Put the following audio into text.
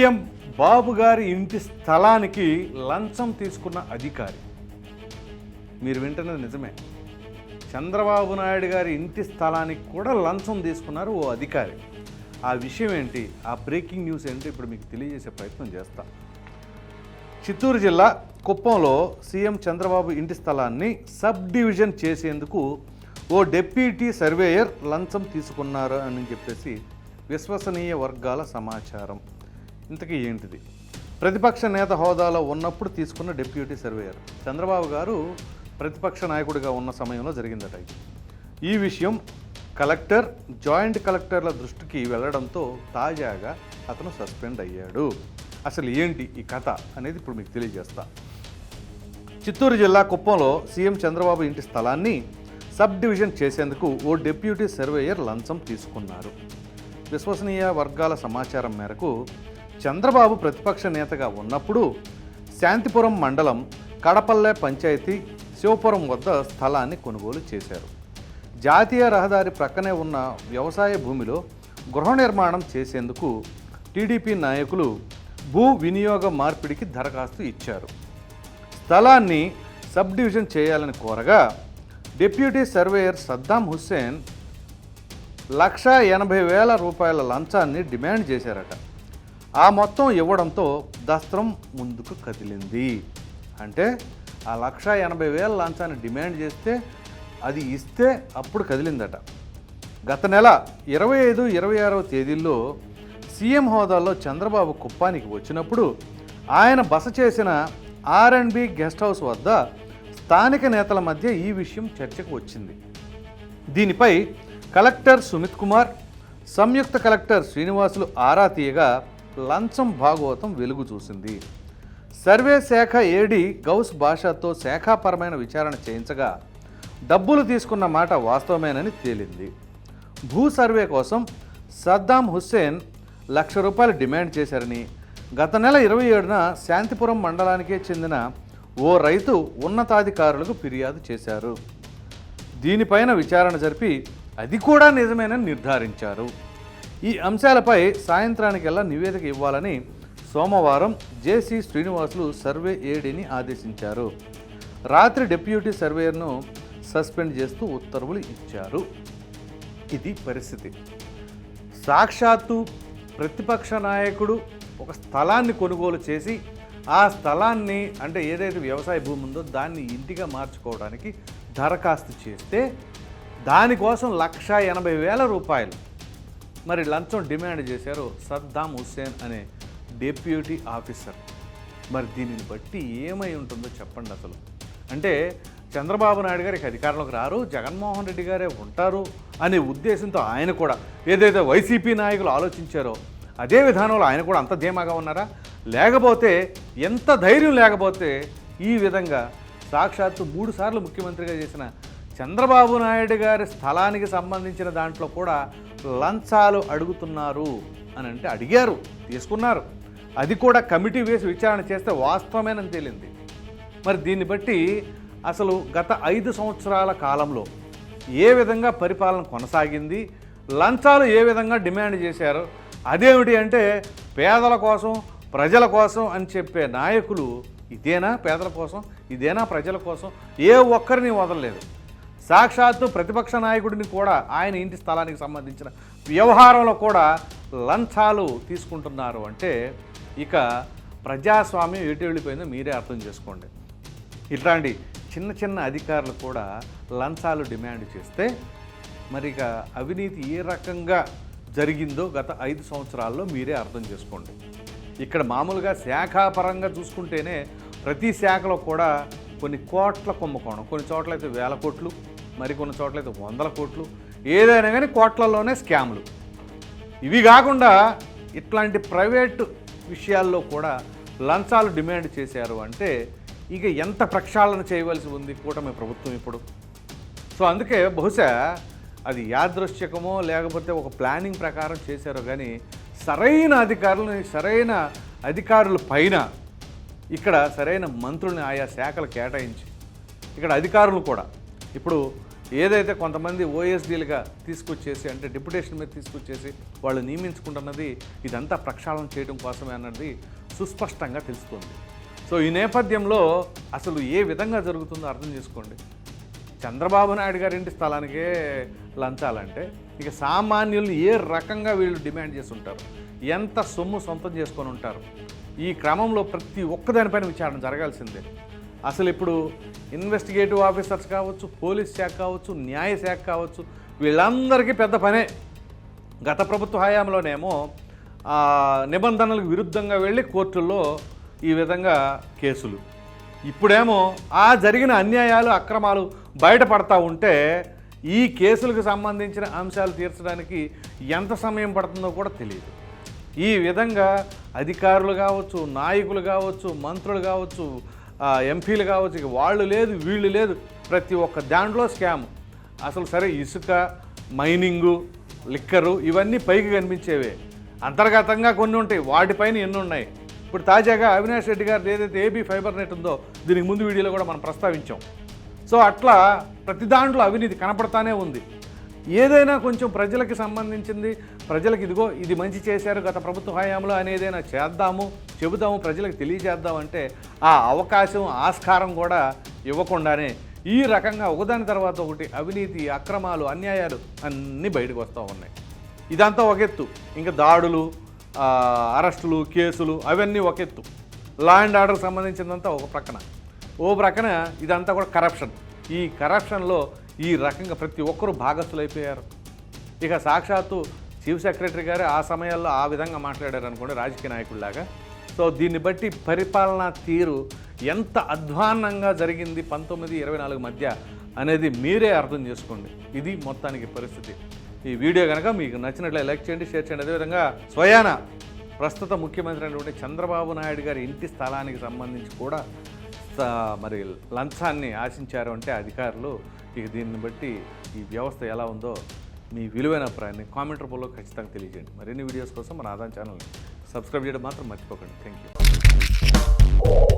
CM బాబు గారి ఇంటి స్థలానికి లంచం తీసుకున్న అధికారి. మీరు వింటున్నది నిజమే. చంద్రబాబు నాయుడు గారి ఇంటి స్థలానికి కూడా లంచం తీసుకున్నారు ఓ అధికారి. ఆ విషయం ఏంటి? ఆ బ్రేకింగ్ న్యూస్ ఏంటి? ఇప్పుడు మీకు తెలియజేసే ప్రయత్నం చేస్తా. చిత్తూరు జిల్లా కుప్పంలో సీఎం చంద్రబాబు ఇంటి స్థలాన్ని సబ్ డివిజన్ చేసేందుకు ఓ డెప్యూటీ సర్వేయర్ లంచం తీసుకున్నారు అని చెప్పేసి విశ్వసనీయ వర్గాల సమాచారం. ఇంతకీ ఏంటిది? ప్రతిపక్ష నేత హోదాలో ఉన్నప్పుడు తీసుకున్న డిప్యూటీ సర్వేయర్. చంద్రబాబు గారు ప్రతిపక్ష నాయకుడిగా ఉన్న సమయంలో జరిగిందట ఇది. ఈ విషయం కలెక్టర్ జాయింట్ కలెక్టర్ల దృష్టికి వెళ్ళడంతో తాజాగా అతను సస్పెండ్ అయ్యాడు. అసలు ఏంటి ఈ కథ అనేది ఇప్పుడు మీకు తెలియజేస్తా. చిత్తూరు జిల్లా కుప్పంలో సీఎం చంద్రబాబు ఇంటి స్థలాన్ని సబ్ డివిజన్ చేసేందుకు ఓ డిప్యూటీ సర్వేయర్ లంచం తీసుకున్నారు. విశ్వసనీయ వర్గాల సమాచారం మేరకు చంద్రబాబు ప్రతిపక్ష నేతగా ఉన్నప్పుడు శాంతిపురం మండలం కడపల్లె పంచాయతీ శివపురం వద్ద స్థలాన్ని కొనుగోలు చేశారు. జాతీయ రహదారి ప్రక్కనే ఉన్న వ్యవసాయ భూమిలో గృహ నిర్మాణం చేసేందుకు టీడీపీ నాయకులు భూ వినియోగ మార్పిడికి దరఖాస్తు ఇచ్చారు. స్థలాన్ని సబ్ డివిజన్ చేయాలని కోరగా డిప్యూటీ సర్వేయర్ సద్దాం హుస్సేన్ లక్ష ఎనభై వేల రూపాయల లంచాన్ని డిమాండ్ చేశారట. ఆ మొత్తం ఇవ్వడంతో దస్త్రం ముందుకు కదిలింది. అంటే ఆ లక్ష ఎనభై వేల లంచాన్ని డిమాండ్ చేస్తే అది ఇస్తే అప్పుడు కదిలిందట. గత నెల ఇరవై ఐదు ఇరవై ఆరవ తేదీల్లో సీఎం హోదాలో చంద్రబాబు కుప్పానికి వచ్చినప్పుడు ఆయన బస చేసిన R and B guest house వద్ద స్థానిక నేతల మధ్య ఈ విషయం చర్చకు వచ్చింది. దీనిపై కలెక్టర్ సుమిత్ కుమార్ సంయుక్త కలెక్టర్ శ్రీనివాసులు ఆరా తీయగా లంచం భాగవతం వెలుగు చూసింది. సర్వే శాఖ ఏడి గౌస్ భాషతో శాఖాపరమైన విచారణ చేయించగా డబ్బులు తీసుకున్న మాట వాస్తవమేనని తేలింది. భూ సర్వే కోసం సద్దాం హుస్సేన్ లక్ష రూపాయలు డిమాండ్ చేశారని గత నెల ఇరవై ఏడున శాంతిపురం మండలానికే చెందిన ఓ రైతు ఉన్నతాధికారులకు ఫిర్యాదు చేశారు. దీనిపైన విచారణ జరిపి అది కూడా నిజమేనని నిర్ధారించారు. ఈ అంశాలపై సాయంత్రానికల్లా నివేదిక ఇవ్వాలని సోమవారం జేసీ శ్రీనివాసులు సర్వే ఏడీని ఆదేశించారు. రాత్రి డిప్యూటీ సర్వేయర్ను సస్పెండ్ చేస్తూ ఉత్తర్వులు ఇచ్చారు. ఇది పరిస్థితి. సాక్షాత్తు ప్రతిపక్ష నాయకుడు ఒక స్థలాన్ని కొనుగోలు చేసి ఆ స్థలాన్ని అంటే ఏదైతే వ్యవసాయ భూమి ఉందో దాన్ని ఇంటిగా మార్చుకోవడానికి దరఖాస్తు చేస్తే దానికోసం లక్ష ఎనభై వేల రూపాయలు. మరి లంచం డిమాండ్ చేశారు సద్దాం హుస్సేన్ అనే డెప్యూటీ ఆఫీసర్. మరి దీనిని బట్టి ఏమై ఉంటుందో చెప్పండి అసలు. అంటే చంద్రబాబు నాయుడు గారికి అధికారంలోకి రారు జగన్మోహన్ రెడ్డి గారే ఉంటారు అనే ఉద్దేశంతో ఆయన కూడా ఏదైతే వైసీపీ నాయకులు ఆలోచించారో అదే విధానంలో ఆయన కూడా అంత ధీమాగా ఉన్నారా? లేకపోతే ఎంత ధైర్యం లేకపోతే ఈ విధంగా సాక్షాత్తు మూడు సార్లు ముఖ్యమంత్రిగా చేసిన చంద్రబాబు నాయుడు గారి స్థలానికి సంబంధించిన దాంట్లో కూడా లంచాలు అడుగుతున్నారు అని అంటే అడిగారు తీసుకున్నారు. అది కూడా కమిటీ వేసి విచారణ చేస్తే వాస్తవమేనని తేలింది. మరి దీన్ని బట్టి అసలు గత ఐదు సంవత్సరాల కాలంలో ఏ విధంగా పరిపాలన కొనసాగింది లంచాలు ఏ విధంగా డిమాండ్ చేశారు అదేమిటి అంటే పేదల కోసం ప్రజల కోసం అని చెప్పే నాయకులు ఇదేనా పేదల కోసం ఇదేనా ప్రజల కోసం ఏ ఒక్కరిని వదలలేదు. సాక్షాత్తు ప్రతిపక్ష నాయకుడిని కూడా ఆయన ఇంటి స్థలానికి సంబంధించిన వ్యవహారంలో కూడా లంచాలు తీసుకుంటున్నారు అంటే ఇక ప్రజాస్వామ్యం ఎటు వెళ్ళిపోయిందో మీరే అర్థం చేసుకోండి. ఇట్లాంటి చిన్న చిన్న అధికారులు కూడా లంచాలు డిమాండ్ చేస్తే మరి ఇక అవినీతి ఏ రకంగా జరిగిందో గత ఐదు సంవత్సరాల్లో మీరే అర్థం చేసుకోండి. ఇక్కడ మామూలుగా శాఖాపరంగా చూసుకుంటేనే ప్రతి శాఖలో కూడా కొన్ని కోట్ల కుంభకోణం. కొన్ని చోట్ల అయితే వేల కోట్లు మరికొన్ని చోట్ల అయితే వందల కోట్లు ఏదైనా కానీ కోట్లలోనే స్కాములు. ఇవి కాకుండా ఇట్లాంటి ప్రైవేట్ విషయాల్లో కూడా లంచాలు డిమాండ్ చేశారు అంటే ఇక ఎంత ప్రక్షాళన చేయవలసి ఉంది కూటమి ప్రభుత్వం ఇప్పుడు? సో అందుకే బహుశా అది యాదృశ్యకమో లేకపోతే ఒక ప్లానింగ్ ప్రకారం చేశారో కానీ సరైన అధికారులని సరైన అధికారుల పైన ఇక్కడ సరైన మంత్రుల్ని ఆయా శాఖలు కేటాయించి ఇక్కడ అధికారులు కూడా. ఇప్పుడు ఏదైతే కొంతమంది ఓఎస్డీలుగా తీసుకొచ్చేసి అంటే డిప్యుటేషన్ మీద తీసుకొచ్చేసి వాళ్ళు నియమించుకుంటున్నది ఇదంతా ప్రక్షాళన చేయడం కోసమే అన్నది సుస్పష్టంగా తెలుస్తుంది. సో ఈ నేపథ్యంలో అసలు ఏ విధంగా జరుగుతుందో అర్థం చేసుకోండి. చంద్రబాబు నాయుడు గారి ఇంటి స్థలానికే లంచాలంటే ఇక సామాన్యులు ఏ రకంగా వీళ్ళు డిమాండ్ చేసి ఉంటారు? ఎంత సొమ్ము సొంతం చేసుకొని ఉంటారు? ఈ క్రమంలో ప్రతి ఒక్కదానిపైన విచారణ జరగాల్సిందే. అసలు ఇప్పుడు ఇన్వెస్టిగేటివ్ ఆఫీసర్స్ కావచ్చు పోలీస్ శాఖ కావచ్చు న్యాయ శాఖ కావచ్చు వీళ్ళందరికీ పెద్ద పనే. గత ప్రభుత్వ హయాంలోనేమో నిబంధనలకు విరుద్ధంగా వెళ్ళి కోర్టుల్లో ఈ విధంగా కేసులు. ఇప్పుడేమో ఆ జరిగిన అన్యాయాలు అక్రమాలు బయటపడతా ఉంటే ఈ కేసులకు సంబంధించిన అంశాలు తీర్చడానికి ఎంత సమయం పడుతుందో కూడా తెలియదు. ఈ విధంగా అధికారులు కావచ్చు నాయకులు కావచ్చు మంత్రులు కావచ్చు ఎంపీలు కావచ్చు ఇక వాళ్ళు లేదు వీళ్ళు లేదు ప్రతి ఒక్క దాంట్లో స్కామ్. అసలు సరే ఇసుక మైనింగు లిక్కరు ఇవన్నీ పైకి కనిపించేవే. అంతర్గతంగా కొన్ని ఉంటాయి వాటిపైన ఎన్ని ఉన్నాయి. ఇప్పుడు తాజాగా అవినాష్ రెడ్డి గారు ఏదైతే ఏబీ ఫైబర్ నెట్ ఉందో దీనికి ముందు వీడియోలో కూడా మనం ప్రస్తావించాం. సో అట్లా ప్రతి దాంట్లో అవినీతి కనపడతానే ఉంది. ఏదైనా కొంచెం ప్రజలకి సంబంధించింది ప్రజలకు ఇదిగో ఇది మంచి చేశారు గత ప్రభుత్వ హయాంలో అనేదైనా చేద్దాము చెబుదాము ప్రజలకు తెలియజేద్దామంటే ఆ అవకాశం ఆస్కారం కూడా ఇవ్వకుండానే ఈ రకంగా ఒకదాని తర్వాత ఒకటి అవినీతి అక్రమాలు అన్యాయాలు అన్నీ బయటకు వస్తూ ఉన్నాయి. ఇదంతా ఒక ఎత్తు. ఇంకా దాడులు అరెస్టులు కేసులు అవన్నీ ఒక ఎత్తు. లా అండ్ ఆర్డర్కి సంబంధించిందంతా ఒక ప్రక్కన. ఓ ప్రక్కన ఇదంతా కూడా కరప్షన్ ఈ కరప్షన్లో ఈ రకంగా ప్రతి ఒక్కరూ భాగస్థులు అయిపోయారు. ఇక సాక్షాత్తు చీఫ్ సెక్రటరీ గారు ఆ సమయాల్లో ఆ విధంగా మాట్లాడారు అనుకోండి రాజకీయ నాయకుడిలాగా. సో దీన్ని బట్టి పరిపాలనా తీరు ఎంత అధ్వాన్నంగా జరిగింది పంతొమ్మిది ఇరవై నాలుగు మధ్య అనేది మీరే అర్థం చేసుకోండి. ఇది మొత్తానికి పరిస్థితి. ఈ వీడియో కనుక మీకు నచ్చినట్లయితే లైక్ చేయండి షేర్ చేయండి. అదేవిధంగా స్వయాన ప్రస్తుత ముఖ్యమంత్రి అయినటువంటి చంద్రబాబు నాయుడు గారి ఇంటి స్థలానికి సంబంధించి కూడా మరి లంచాన్ని ఆశించారు అంటే అధికారులు ఇక దీన్ని బట్టి ఈ వ్యవస్థ ఎలా ఉందో మీ విలువైన అభిప్రాయాన్ని కామెంట్ రూపంలో ఖచ్చితంగా తెలియజేయండి. మరిన్ని వీడియోస్ కోసం మన ఆదాయం ఛానల్ని సబ్స్క్రైబ్ చేయడం మాత్రం మర్చిపోకండి. Thank you